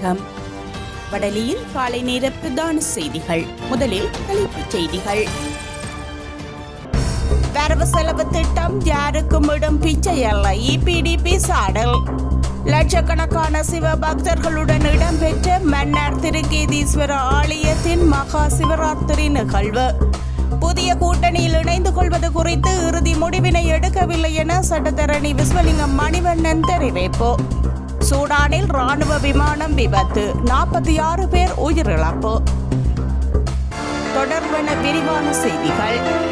வணக்கம் வடலியில் காலை நேர பிரதான செய்திகள். முதலில் தலைப்புச் செய்திகள். வரவு செலவு திட்டம் யாருக்கும் இடம் பிச்சை அல்ல. இபிடிபி சாடல். லட்சக்கணக்கான சிவ பக்தர்களுடன் இடம்பெற்ற மன்னார் திருக்கேதீஸ்வர ஆலயத்தின் மகா சிவராத்திரி நிகழ்வு. புதிய கூட்டணியில் இணைந்து கொள்வது குறித்து இறுதி முடிவினை எடுக்கவில்லை என சட்டத்தரணி விஸ்வலிங்கம் மணிவண்ணன் தெரிவிப்பு. சூடானில் ராணுவ விமானம் விபத்து. நாற்பத்தி ஆறு பேர் உயிரிழப்பு. தொடர்பான விரிவான செய்திகள்.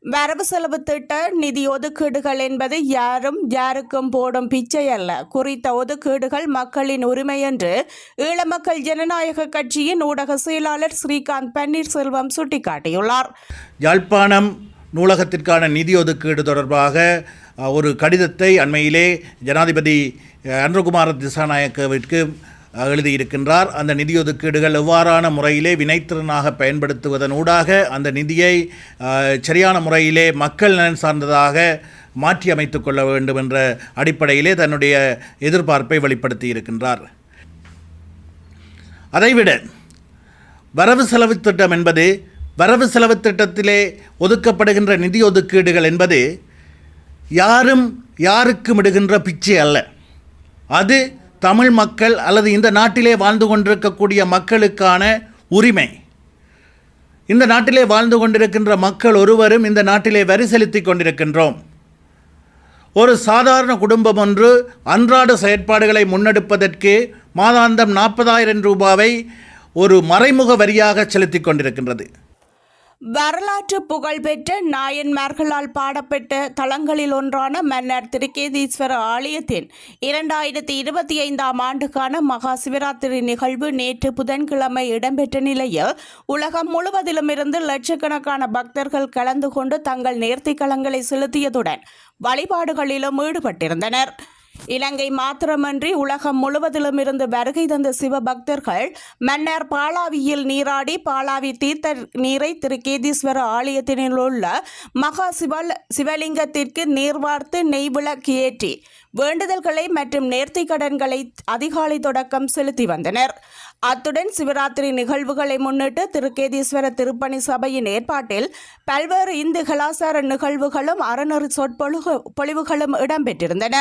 வரவு செலவு திட்ட நிதி ஒதுக்கீடுகள் என்பது யாரும் யாருக்கும் போடும் பிச்சை அல்ல. குறித்த ஒதுக்கீடுகள் மக்களின் உரிமை என்று ஈழமக்கள் ஜனநாயக கட்சியின் ஊடக செயலாளர் ஸ்ரீகாந்த் பன்னீர்செல்வம் சுட்டிக்காட்டியுள்ளார். யாழ்ப்பாணம் நூலகத்திற்கான நிதி ஒதுக்கீடு தொடர்பாக ஒரு கடிதத்தை அண்மையிலே ஜனாதிபதி அன்றகுமார அன்ருகுமார திசாநாயக்கவிற்கு எழுதியிருக்கின்றார். அந்த நிதி ஒதுக்கீடுகள் எவ்வாறான முறையிலே வினைத்திறனாக பயன்படுத்துவதன் ஊடாக அந்த நிதியை சரியான முறையிலே மக்கள் நலன் சார்ந்ததாக மாற்றி அமைத்து கொள்ள வேண்டும் என்ற அடிப்படையிலே தன்னுடைய எதிர்பார்ப்பை வெளிப்படுத்தி இருக்கின்றார் அதைவிட வரவு செலவு திட்டம் என்பது வரவு செலவு திட்டத்திலே ஒதுக்கப்படுகின்ற நிதி ஒதுக்கீடுகள் என்பது யாரும் யாருக்கும் இடுகின்ற பிச்சை அல்ல. அது தமிழ் மக்கள் அல்லது இந்த நாட்டிலே வாழ்ந்து கொண்டிருக்கக்கூடிய மக்களுக்கான உரிமை. இந்த நாட்டிலே வாழ்ந்து கொண்டிருக்கின்ற மக்கள் ஒருவரும் இந்த நாட்டிலே வரி செலுத்தி கொண்டிருக்கின்றோம். ஒரு சாதாரண குடும்பம் ஒன்று அன்றாட செயற்பாடுகளை முன்னெடுப்பதற்கு மாதாந்தம் நாற்பதாயிரம் ரூபாவை ஒரு மறைமுக வரியாக செலுத்திக் கொண்டிருக்கின்றது. வரலாற்று புகழ்பெற்ற நாயன்மார்களால் பாடப்பட்ட தலங்களில் ஒன்றான மன்னர் திருக்கேதீஸ்வர ஆலயத்தின் இரண்டாயிரத்தி இருபத்தி ஐந்தாம் ஆண்டுக்கான மகா சிவராத்திரி நிகழ்வு நேற்று புதன்கிழமை இடம்பெற்ற நிலையில் உலகம் முழுவதிலும் இருந்து லட்சக்கணக்கான பக்தர்கள் கலந்து கொண்டு தங்கள் நேர்த்திக்கலங்களை செலுத்தியதுடன் வழிபாடுகளிலும் ஈடுபட்டிருந்தனர். இலங்கை மாத்திரமன்றி உலகம் முழுவதிலும் இருந்து வருகை தந்த சிவபக்தர்கள் மன்னர் பாலாவியில் நீராடி பாலாவி தீர்த்த நீரை திருக்கேதீஸ்வர ஆலயத்தினில் உள்ள மகா சிவல் சிவலிங்கத்திற்கு நீர்வார்த்து நெய் ஏற்றி வேண்டுதல்களை மற்றும் நேர்த்தி கடன்களை அதிகாலை தொடக்கம் செலுத்தி வந்தனர். அத்துடன் சிவராத்திரி நிகழ்வுகளை முன்னிட்டு திருக்கேதீஸ்வர திருப்பணி சபையின் ஏற்பாட்டில் பல்வேறு இந்து கலாச்சார நிகழ்வுகளும் அறநெறி சொற்பொழிவு பொழிவுகளும் இடம்பெற்றிருந்தன.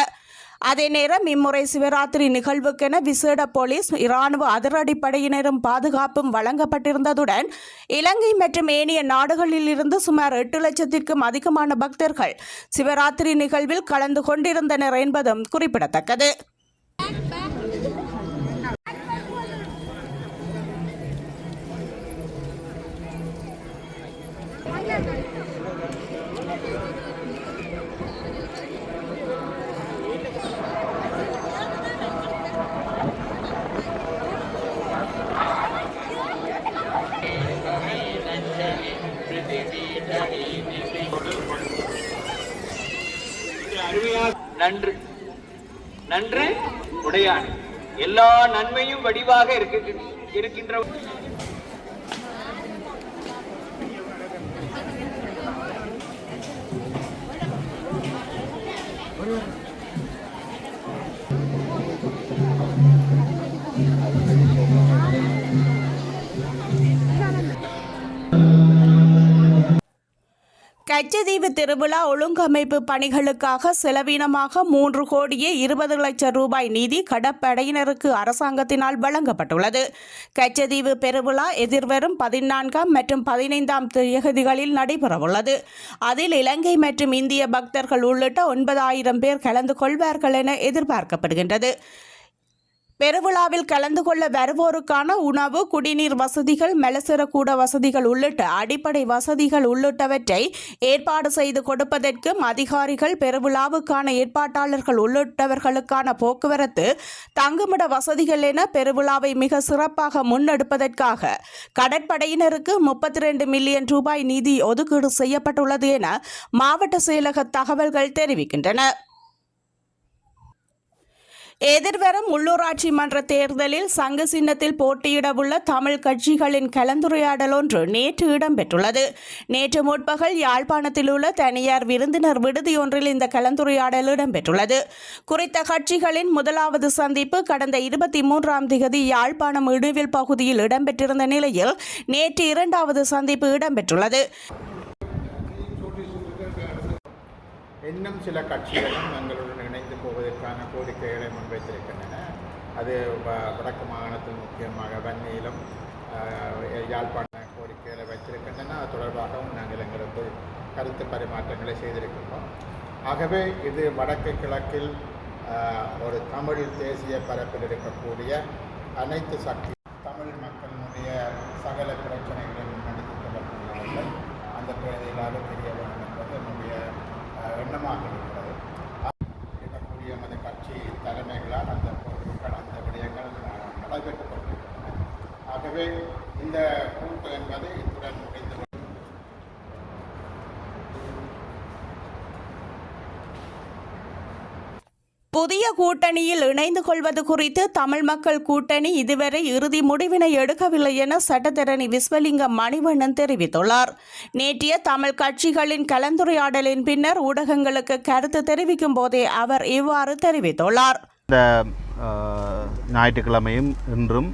அதே நேரம் இம்முறை சிவராத்திரி நிகழ்வுக்கென விசேட போலீஸ் இராணுவ அதிரடிப்படையினரும் பாதுகாப்பும் வழங்கப்பட்டிருந்ததுடன் இலங்கை மற்றும் ஏனைய நாடுகளில் இருந்து சுமார் எட்டு லட்சத்திற்கும் அதிகமான பக்தர்கள் சிவராத்திரி நிகழ்வில் கலந்து கொண்டிருந்தனர் என்பதும் குறிப்பிடத்தக்கது. நன்று. நன்று உடையான். எல்லா நன்மையும் வடிவாக இருக்கின்ற கச்சதீவு திருவிழா ஒழுங்கமைப்பு பணிகளுக்காக செலவினமாக மூன்று கோடியே இருபது லட்சம் ரூபாய் நிதி கடற்படையினருக்கு அரசாங்கத்தினால் வழங்கப்பட்டுள்ளது. கச்சதீவு பெருவிழா எதிர்வரும் பதினான்காம் மற்றும் பதினைந்தாம் தேதிகளில் நடைபெறவுள்ளது. அதில் இலங்கை மற்றும் இந்திய பக்தர்கள் உள்ளிட்ட ஒன்பதாயிரம் பேர் கலந்து கொள்வார்கள் என எதிர்பார்க்கப்படுகின்றது. பெருவிழாவில் கலந்து கொள்ள வருவோருக்கான உணவு குடிநீர் வசதிகள் மெலசிறக்கூட வசதிகள் உள்ளிட்ட அடிப்படை வசதிகள் உள்ளிட்டவற்றை ஏற்பாடு செய்து கொடுப்பதற்கும் அதிகாரிகள் பெருவிழாவுக்கான ஏற்பாட்டாளர்கள் உள்ளிட்டவர்களுக்கான போக்குவரத்து தங்குமிட வசதிகள் என பெருவிழாவை மிக சிறப்பாக முன்னெடுப்பதற்காக கடற்படையினருக்கு முப்பத்தி ரெண்டு மில்லியன் ரூபாய் நிதி ஒதுக்கீடு செய்யப்பட்டுள்ளது என மாவட்ட செயலக தகவல்கள் தெரிவிக்கின்றன. எதிர்வரும் உள்ளூராட்சி மன்ற தேர்தலில் சங்க சின்னத்தில் போட்டியிடவுள்ள தமிழ் கட்சிகளின் கலந்துரையாடல் ஒன்று நேற்று இடம்பெற்றுள்ளது. நேற்று முற்பகல் யாழ்ப்பாணத்தில் உள்ள தனியார் விருந்தினர் விடுதி ஒன்றில் இந்த கலந்துரையாடல் இடம்பெற்றுள்ளது. குறித்த கட்சிகளின் முதலாவது சந்திப்பு கடந்த இருபத்தி மூன்றாம் திகதி யாழ்ப்பாணம் இடுவில் பகுதியில் இடம்பெற்றிருந்த நிலையில் நேற்று இரண்டாவது சந்திப்பு இடம்பெற்றுள்ளது. இன்னும் சில கட்சிகளும் எங்களுடன் இணைந்து போவதற்கான கோரிக்கைகளை முன்வைத்திருக்கின்றன. அது வ- வடக்கு மாகாணத்தில் முக்கியமாக வன்னியிலும் யாழ்ப்பாண கோரிக்கைகளை வைத்திருக்கின்றன. அது தொடர்பாகவும் நாங்கள் எங்களுக்கு கருத்து பரிமாற்றங்களை செய்திருக்கின்றோம். ஆகவே இது வடக்கு கிழக்கில் ஒரு தமிழ் தேசிய பரப்பில் இருக்கக்கூடிய அனைத்து சக்தி தமிழ் மக்களினுடைய சகல பிரச்சனைகளை முன்னெடுத்துக் கொள்ளக்கூடியவர்கள். அந்த பிரதிகளாக தெரிய வேண்டும் என்பது என்னுடைய எண்ணமாக இருக்கிறது இருக்கக்கூடிய அந்த கட்சி தலைமைகளால் அந்த பொருட்கள் அந்த விடயங்கள் நடைபெற்றுக் கொண்டிருக்கின்றன. ஆகவே இந்த கூட்டு என்பது இத்துடன் முடிந்து புதிய கூட்டணியில் இணைந்து கொள்வது குறித்து தமிழ் மக்கள் கூட்டணி இதுவரை இறுதி முடிவினை எடுக்கவில்லை என சட்டத்தரணி விஸ்வலிங்கம் மணிவண்ணன் தெரிவித்துள்ளார். நேற்றைய தமிழ் கட்சிகளின் கலந்துரையாடலின் பின்னர் ஊடகங்களுக்கு கருத்து தெரிவிக்கும் போதே அவர் இவ்வாறு தெரிவித்துள்ளார். இந்த ஞாயிற்றுக்கிழமையும் இன்றும்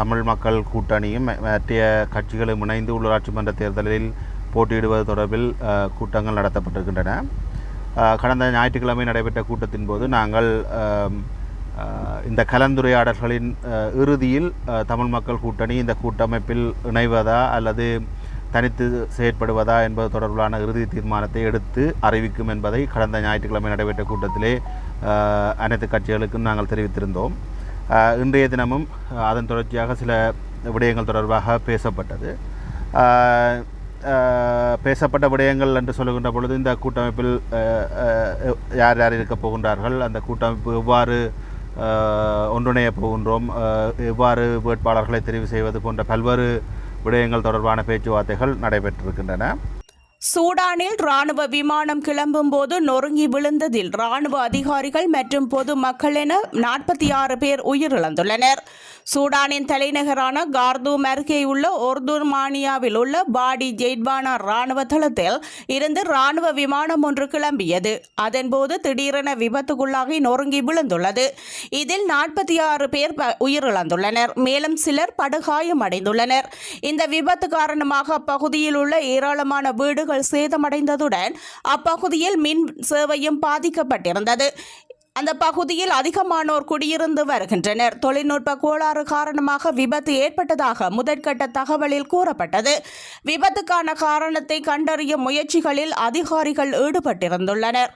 தமிழ் மக்கள் கூட்டணியும் மற்ற கட்சிகளும் இணைந்து உள்ளூராட்சி மன்ற தேர்தலில் போட்டியிடுவது தொடர்பில் கூட்டங்கள் நடத்தப்பட்டிருக்கின்றன. கடந்த ஞாயிற்றுக்கிழமை நடைபெற்ற கூட்டத்தின் போது நாங்கள் இந்த கலந்துரையாடல்களின் இறுதியில் தமிழ் மக்கள் கூட்டணி இந்த கூட்டமைப்பில் இணைவதா அல்லது தனித்து செயற்படுவதா என்பது தொடர்பிலான இறுதி தீர்மானத்தை எடுத்து அறிவிக்கும் என்பதை கடந்த ஞாயிற்றுக்கிழமை நடைபெற்ற கூட்டத்திலே அனைத்து கட்சிகளுக்கும் நாங்கள் தெரிவித்திருந்தோம். இன்றைய தினமும் அதன் தொடர்ச்சியாக சில விடயங்கள் தொடர்பாக பேசப்பட்டது. பேசப்பட்ட விடயங்கள் என்று சொல்லுகின்ற பொழுது இந்த கூட்டமைப்பில் யார் யார் இருக்கப் போகின்றார்கள்? அந்த கூட்டமைப்பு எவ்வாறு அஹ், ஒன்றிணைய போகின்றோம்? எவ்வாறு வேட்பாளர்களை தெரிவு செய்வது போன்ற பல்வேறு விடயங்கள் தொடர்பான பேச்சுவார்த்தைகள் நடைபெற்றிருக்கின்றன. சூடானில் ராணுவ விமானம் கிளம்பும் போது நொறுங்கி விழுந்ததில் ராணுவ அதிகாரிகள் மற்றும் பொது மக்கள் என நாற்பத்தி ஆறு பேர் உயிரிழந்துள்ளனர். சூடானின் தலைநகரான கார்தூம் அருகேயுள்ள உள்ள ஒர்துர்மானியாவில் உள்ள பாடி ஜெய்ட்வானா ராணுவ தளத்தில் இருந்து ராணுவ விமானம் ஒன்று கிளம்பியது. அதன்போது திடீரென விபத்துக்குள்ளாகி நொறுங்கி விழுந்துள்ளது. இதில் நாற்பத்தி ஆறு பேர் ப- உயிரிழந்துள்ளனர். மேலும் சிலர் படுகாயமடைந்துள்ளனர். இந்த விபத்து காரணமாக அப்பகுதியில் உள்ள ஏராளமான வீடுகள் வீடுகள் சேதமடைந்ததுடன் அப்பகுதியில் மின் சேவையும் பாதிக்கப்பட்டிருந்தது. அந்த பகுதியில் அதிகமானோர் குடியிருந்து வருகின்றனர். தொழில்நுட்ப கோளாறு காரணமாக விபத்து ஏற்பட்டதாக முதற்கட்ட தகவலில் கூறப்பட்டது. விபத்துக்கான காரணத்தை கண்டறியும் முயற்சிகளில் அதிகாரிகள் ஈடுபட்டிருந்துள்ளனர்.